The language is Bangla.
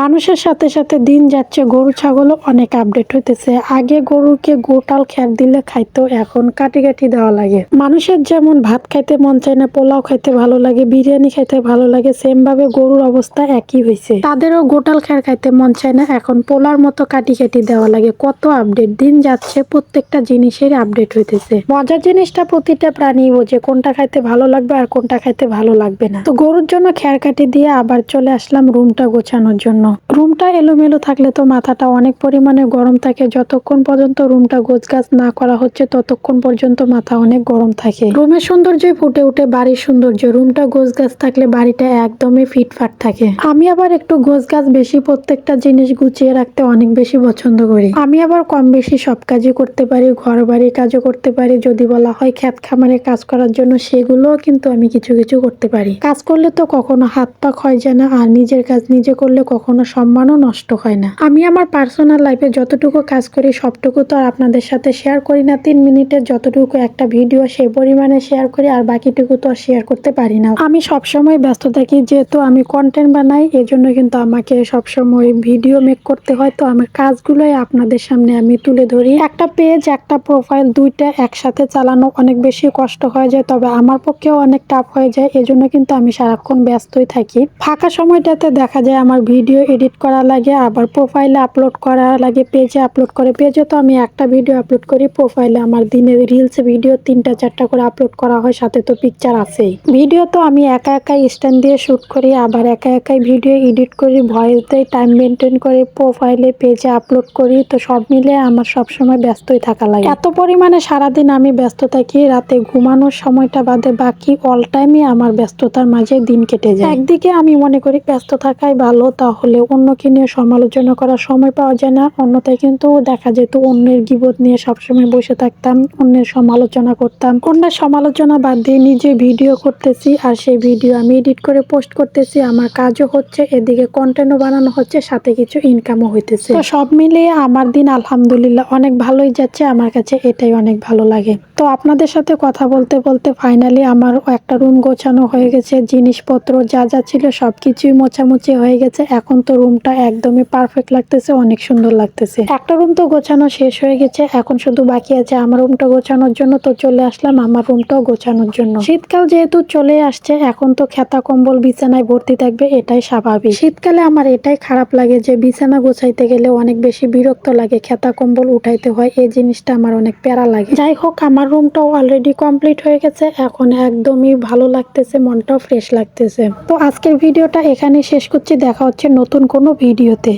মানুষের সাথে সাথে দিন যাচ্ছে, গরু, ছাগলও অনেক আপডেট হইতেছে। আগে গরুকে গোটাল খ্যার দিলে খাইতো, এখন কাটি কাটি দেওয়া লাগে। মানুষের যেমন ভাত খাইতে মন চায় না, পোলাও খাইতে ভালো লাগে, বিরিয়ানি খাইতে ভালো লাগে সেম ভাবে গরুর অবস্থা একই হয়েছে তাদেরও গোটাল খ্যার খাইতে মন চায় না, এখন পোলার মতো কাটি কাটি দেওয়া লাগে। কত আপডেট দিন যাচ্ছে, প্রত্যেকটা জিনিসের আপডেট হইতেছে। মজার জিনিসটা প্রতিটা প্রাণী বোঝে কোনটা খাইতে ভালো লাগবে আর কোনটা খাইতে ভালো লাগবে না। তো গরুর জন্য খ্যার কাটি দিয়ে আবার চলে আসলাম রুমটা গোছানোর জন্য। রুমটা এলোমেলো থাকলে তো মাথাটা অনেক পরিমাণে গরম থাকে। যতক্ষণ পর্যন্ত রুমটা গোছগাছ না করা হচ্ছে, ততক্ষণ পর্যন্ত মাথা অনেক গরম থাকে। রুমের সৌন্দর্যই ফুটে উঠে বাড়ির সৌন্দর্য। রুমটা গোছগাছ থাকলে বাড়িটা একদমই ফিটফাট থাকে। আমি আবার একটু গোছগাছ বেশি প্রত্যেকটা জিনিস গুছিয়ে রাখতে অনেক বেশি পছন্দ করি। আমি আবার কম বেশি সব কাজই করতে পারি ঘর বাড়ির কাজও করতে পারি। যদি বলা হয় ক্ষেত খামারে কাজ করার জন্য, সেগুলোও কিন্তু আমি কিছু কিছু করতে পারি। কাজ করলে তো কখনো হাত পা ক্ষয় যায় না, আর নিজের কাজ নিজে করলে কখনো সম্মানও নষ্ট হয় না। আমি আমার পার্সোনাল লাইফে যতটুকু কাজ করি, সবটুকু তো আর আপনাদের সাথে শেয়ার করি না। তিন মিনিটের যতটুকু একটা ভিডিও সেই পরিমাণে শেয়ার করি, আর বাকিটুকু তো শেয়ার করতে পারি না। আমি সবসময় ব্যস্ত থাকি, যেহেতু আমি কন্টেন্ট বানাই, এজন্য কিন্তু আমাকে সবসময় ভিডিও মেক করতে হয়। তো আমার কাজগুলোই আপনাদের সামনে আমি তুলে ধরি। একটা পেজ একটা প্রোফাইল দুইটা একসাথে চালানো অনেক বেশি কষ্ট হয়ে যায়, তবে আমার পক্ষেও অনেক টাফ হয়ে যায়। এজন্য কিন্তু আমি সারাক্ষণ ব্যস্তই থাকি। ফাঁকা সময়টাতে দেখা যায় আমার ভিডিও এডিট করা লাগে, আবার প্রোফাইলে আপলোড করা লাগে পেজে আপলোড করে। পেজে তো আমি একটা ভিডিও আপলোড করি প্রোফাইলে আমার দিনে রিলস ভিডিও তিনটা, চারটা করে আপলোড করা হয়, সাথে তো পিকচার আছেই। ভিডিও তো আমি একা একাই স্ট্যান্ড দিয়ে শুট করি, আবার একা একাই ভিডিও এডিট করি ভয়েস দিয়ে টাইম মেনটেন করে প্রোফাইলে পেজে আপলোড করি, তো সব মিলে আমার সব সময় ব্যস্তই থাকা লাগে। এত পরিমাণে সারাদিন আমি ব্যস্ত থাকি, রাতে ঘুমানোর সময়টা বাদে বাকি অল টাইমই আমার ব্যস্ততার মাঝে দিন কেটে যায়। একদিকে আমি মনে করি ব্যস্ত থাকাই ভালো, তাহলে অন্যকে নিয়ে সমালোচনা করার সময় পাওয়া যায় না। অন্যথায় কিন্তু দেখা যেত অন্যের গিবত নিয়ে সবসময় বসে থাকতাম, অন্যের সমালোচনা করতাম। অন্যের সমালোচনা বাদ দিয়ে নিজে ভিডিও করতেছি আর সেই ভিডিও আমি এডিট করে পোস্ট করতেছি। আমার কাজও হচ্ছে, এদিকে কন্টেন্টও বানানো হচ্ছে, সাথে কিছু ইনকামও হইতেছে। তো সব মিলিয়ে আমার দিন আলহামদুলিল্লাহ অনেক ভালোই যাচ্ছে, আমার কাছে এটাই অনেক ভালো লাগে। তো আপনাদের সাথে কথা বলতে বলতে ফাইনালি আমার একটা রুম গোছানো হয়ে গেছে, জিনিসপত্র যা যা ছিল সব কিছুই মোছামুছি হয়ে গেছে। এখন তো রুমটা একদমই পারফেক্ট লাগতেছে, অনেক সুন্দর লাগতেছে। একটা রুম তো গোছানো শেষ হয়ে গেছে, এখন শুধু বাকি আছে আমার রুমটা গোছানোর জন্য, তো চলে আসলাম আমার রুমটাও গোছানোর জন্য। শীতকাল যেহেতু চলে আসছে, এখন তো খেতা কম্বল বিছানায় ভর্তি থাকবে, এটাই স্বাভাবিক। শীতকালে আমার এটাই খারাপ লাগে যে বিছানা গোছাইতে গেলে অনেক বেশি বিরক্ত লাগে, খেতা কম্বল উঠাইতে হয়, এই জিনিসটা আমার অনেক প্যারা লাগে। যাই হোক, আমার রুমটাও অলরেডি কমপ্লিট হয়ে গেছে, এখন একদমই ভালো লাগতেছে, মনটাও ফ্রেশ লাগতেছে। তো আজকের ভিডিওটা এখানে শেষ করছি, দেখা হচ্ছে নতুন কোনো ভিডিওতে